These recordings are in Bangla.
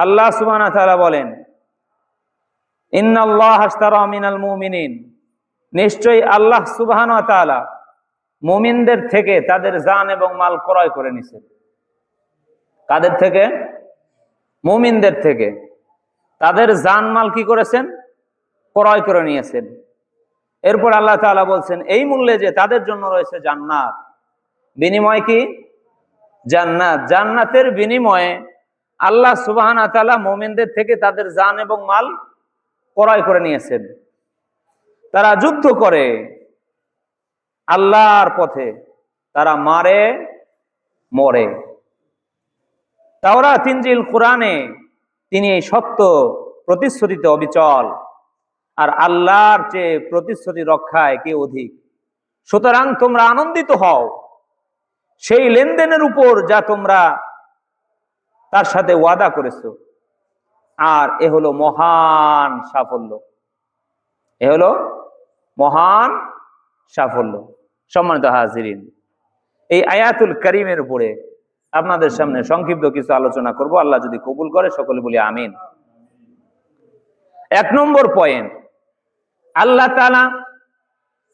আল্লাহ ওয়া বলেন নিশ্চয়ই আল্লাহ সুবহানাহু ওয়া মুমিনদের থেকে তাদের জান এবং মাল ক্রয় করে নিছেন কাদের থেকে? মুমিনদের থেকে। তাদের জান মাল কি করেছেন? ক্রয় করে নিয়েছেন। এরপর আল্লাহ তাআলা বলছেন, এই মূল্যে যে তাদের জন্য রয়েছে জান্নাত। বিনিময় কি? জান্নাত। জান্নাতের বিনিময়ে আল্লাহ সুবাহানা তাআলা মোমেনদের থেকে তাদের জান এবং মাল ক্রয় করে নিয়েছেন। তারা যুদ্ধ করে, আল্লাহর পথে তারা মারে, মরে। তাওরা তিনজিল কোরআনে তিনি এই সত্য প্রতিশ্রুতিতে অবিচল, আর আল্লাহর চেয়ে প্রতিশ্রুতি রক্ষায় কে অধিক? সুতরাং তোমরা আনন্দিত হও। সেই লেনদেনের উপর যা তোমরা তার সাথে ওয়াদা করেছ। আর এ হলো মহান সাফল্য। এ হলো মহান সাফল্য। সম্মানিত হাজিরিন, এই আয়াতুল করিমের উপরে আপনাদের সামনে সংক্ষিপ্ত কিছু আলোচনা করব। আল্লাহ যদি কবুল করে, সকলে বলি আমিন। এক নম্বর পয়েন্ট, আল্লাহ তালা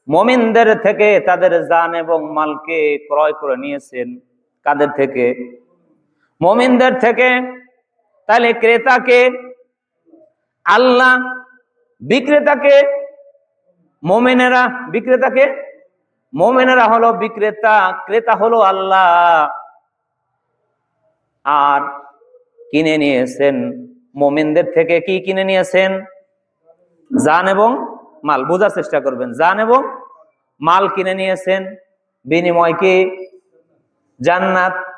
মমিনদের থেকে তাদের জান এবং মালকে ক্রয় করে নিয়েছেন। কাদের থেকে? মমিনদের থেকে, তাহলে ক্রেতাকে, আল্লাহ বিক্রেতাকে, মোমেনেরা বিক্রেতাকে, মোমেনেরা হলো বিক্রেতা, ক্রেতা হলো আল্লাহ। আর কিনে নিয়েছেন, মোমেনদের থেকে কি কিনে নিয়েছেন? জান এবং মাল, বোঝার চেষ্টা করবেন। জান এবং মাল কিনে নিয়েছেন, বিনিময় কি? জান্নাত।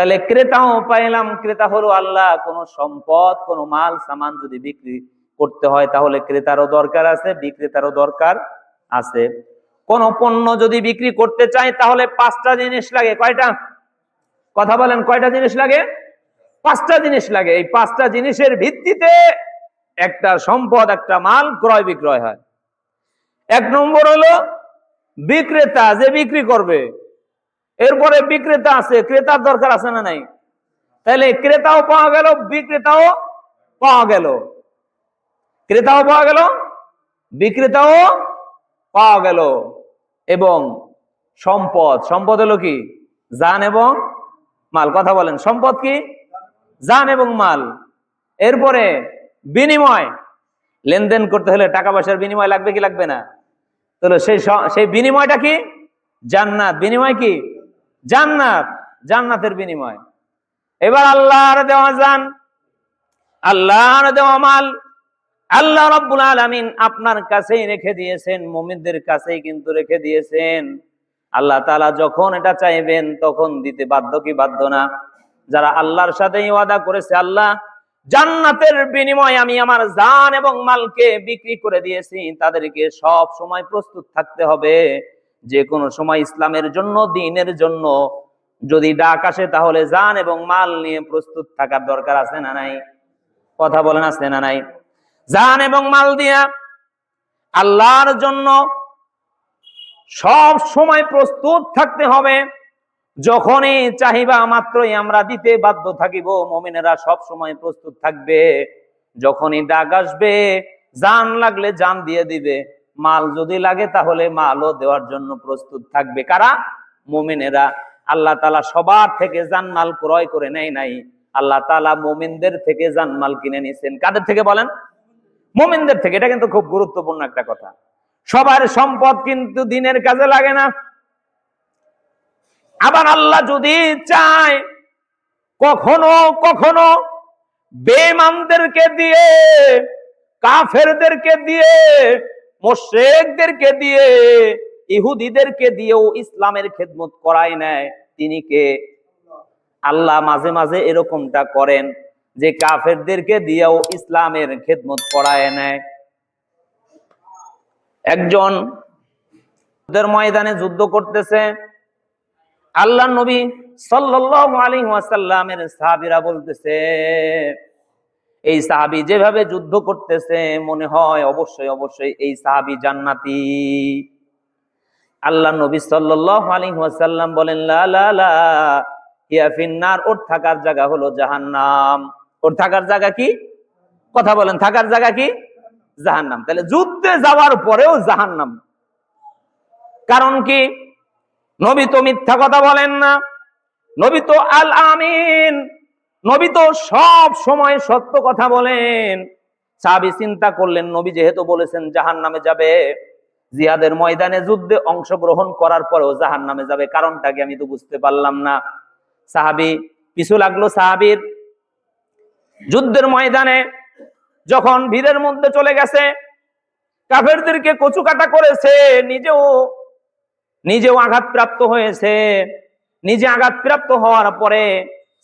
তাহলে ক্রেতাও পাইলাম, ক্রেতা হলো আল্লাহ, কোন সম্পদ, কোন মাল, সামান যদি বিক্রি করতে হয় তাহলে ক্রেতারও দরকার আছে, বিক্রেতারও দরকার আছে। কোন পণ্য যদি বিক্রি করতে চাই তাহলে পাঁচটা জিনিস লাগে, কয়টা? কথা বলেন, কয়টা জিনিস লাগে? পাঁচটা জিনিস লাগে, এই পাঁচটা জিনিসের ভিত্তিতে একটা সম্পদ, একটা মাল ক্রয় বিক্রয় হয়। এক নম্বর হলো বিক্রেতা যে বিক্রি করবে এরপরে বিক্রেতা আছে, ক্রেতার দরকার আছে না নাই? তাহলে ক্রেতাও পাওয়া গেল, বিক্রেতাও পাওয়া গেল। ক্রেতাও পাওয়া গেল, বিক্রেতাও পাওয়া গেল। এবং সম্পদ সম্পদ হলো কি? জান এবং মাল। কথা বলেন, সম্পদ কি? জান এবং মাল। এরপরে বিনিময়। লেনদেন করতে হলে টাকা পয়সার বিনিময় লাগবে কি লাগবে না? তাহলে সেই সেই বিনিময়টা কি? জান্নাত। বিনিময় কি? জান্নাত, জান্নাতের বিনিময়। এবার আল্লাহর দেওয়া জান, আল্লাহর দেওয়া মাল, আল্লাহ রাব্বুল আলামিন আপনার কাছেই রেখে দিয়েছেন, মুমিনদের কাছেই কিন্তু রেখে দিয়েছেন। আল্লাহ তাআলা যখন এটা চাইবেন, তখন দিতে বাধ্য কি বাধ্য না? যারা আল্লাহর সাথে ওয়াদা করেছে, আল্লাহ জান্নাতের বিনিময়ে আমি আমার জান এবং মালকে বিক্রি করে দিয়েছি, তাদেরকে সব সময় প্রস্তুত থাকতে হবে। যে কোনো সময় ইসলামের জন্য, দিনের জন্য। যদি ডাক আসে তাহলে জান এবং মাল নিয়ে প্রস্তুত থাকার দরকার আছে না নাই? কথা বলেন, আছে না নাই? জান এবং মাল দিয়া আল্লাহর জন্য সব সময় প্রস্তুত থাকতে হবে। যখনই চাহিবা মাত্রই আমরা দিতে বাধ্য থাকিব। মমিনেরা সব সময় প্রস্তুত থাকবে। যখনই ডাক আসবে জান লাগলে জান দিয়ে দিবে। মাল যদি লাগে তাহলে মালও দেওয়ার জন্য প্রস্তুত থাকবে। কারা? মোমিনেরা। আল্লাহ তালা সবার থেকে জানমাল ক্রয় করে নেয় নাই। আল্লাহ তালা মোমিনদের থেকে জানমাল কিনে নিছেন। কাদের থেকে বলেন? মোমিনদের থেকে। এটা কিন্তু খুব গুরুত্বপূর্ণ একটা কথা। সবার সম্পদ কিন্তু দিনের কাজে লাগে না। আবার আল্লাহ যদি চায়, কখনো কখনো বেমানদেরকে দিয়ে, কাফেরদেরকে দিয়ে মোশেকদেরকে দিয়ে, ইহুদিদেরকে দিয়েও ইসলামের খেদমত করায় নেয়। তিনি কে? আল্লাহ মাঝে মাঝে এরকমটা করেন যে কাফেরদেরকে দিয়েও ইসলামের খেদমত করায় নেয়। একজন ময়দানে যুদ্ধ করতেছে। আল্লাহ নবী সাল্লাল্লাহু আলাইহি ওয়াসাল্লামের সাহাবীরা বলতেছে এই সাহাবি যেভাবে যুদ্ধ করতেছে, মনে হয় অবশ্যই অবশ্যই এই সাহাবী জান্নাতি। আল্লাহ নবী সাল্লাল্লাহু বলেন, লা ওর থাকার জায়গা হলো জাহান্নাম। ওর থাকার জায়গা কি? কথা বলেন, থাকার জায়গা কি? জাহান্নাম। তাহলে যুদ্ধে যাওয়ার পরেও জাহান্নাম। কারণ কি? নবী তো মিথ্যা কথা বলেন না। নবী তো আল আমিন নবী তো সব সময় সত্য কথা বলেন। সাহাবি চিন্তা করলেন, নবী যেহেতু বলেছেন জাহান নামে যাবে, জিহাদের ময়দানে যুদ্ধে অংশগ্রহণ করার পরেও জাহান নামে যাবে, কারণটা কি আমি তো বুঝতে পারলাম না। সাহাবি পিছু লাগল, সাহাবির যুদ্ধের ময়দানে যখন ভিড়ের মধ্যে চলে গেছে, কাফেরদেরকে কচু কাটা করেছে, নিজেও নিজেও আঘাতপ্রাপ্ত হয়েছে। নিজে আঘাতপ্রাপ্ত হওয়ার পরে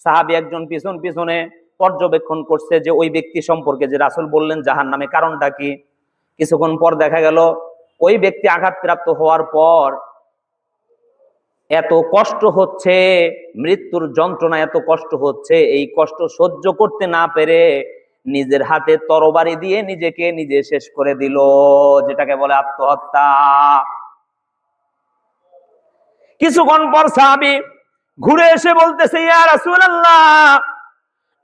সাহাবি একজন পিছন পিছনে পর্যবেক্ষণ করছে যে ওই ব্যক্তি সম্পর্কে, যে রাসুল বললেন জাহান নামে কারণটা কি? কিছুক্ষণ পর দেখা গেল, ওই ব্যক্তি আঘাতপ্রাপ্ত হওয়ার পর এত কষ্ট হচ্ছে, মৃত্যুর যন্ত্রণা এত কষ্ট হচ্ছে, এই কষ্ট সহ্য করতে না পেরে নিজের হাতে তরবারি দিয়ে নিজেকে নিজে শেষ করে দিল, যেটাকে বলে আত্মহত্যা। কিছুক্ষণ পর সাহাবি ঘুরে এসে বলতেছে, ইয়া রাসূলুল্লাহ,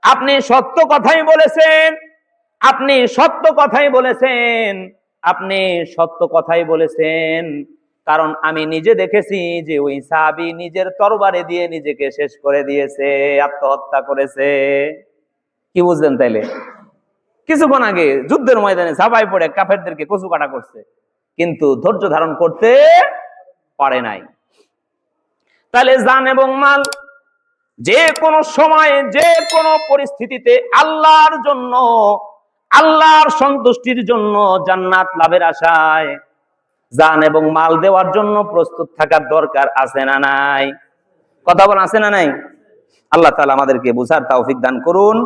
আপনি সত্য কথাই বলেছেন, আপনি সত্য কথাই বলেছেন, আপনি সত্য কথাই বলেছেন। কারণ আমি নিজে দেখেছি যে ওই সাহাবি নিজের তরবারে দিয়ে নিজেকে শেষ করে দিয়েছে, আত্মহত্যা করেছে। কি বুঝলেন তাইলে? কিছুক্ষণ আগে যুদ্ধের ময়দানে সাবাই পড়ে কাফেরদেরকে কচু কাটা করছে, কিন্তু ধৈর্য ধারণ করতে পারে নাই। তাহলে জান এবং মাল যে কোনো সময়ে, যে কোনো পরিস্থিতিতে আল্লাহর জন্য, আল্লাহর সন্তুষ্টির জন্য জান্নাত লাভের আশায় জান এবং মাল দেওয়ার জন্য প্রস্তুত থাকার দরকার আছে না নাই? কথা বল আছে না নাই? আল্লাহ তালা আমাদেরকে বুঝার তৌফিক দান করুন।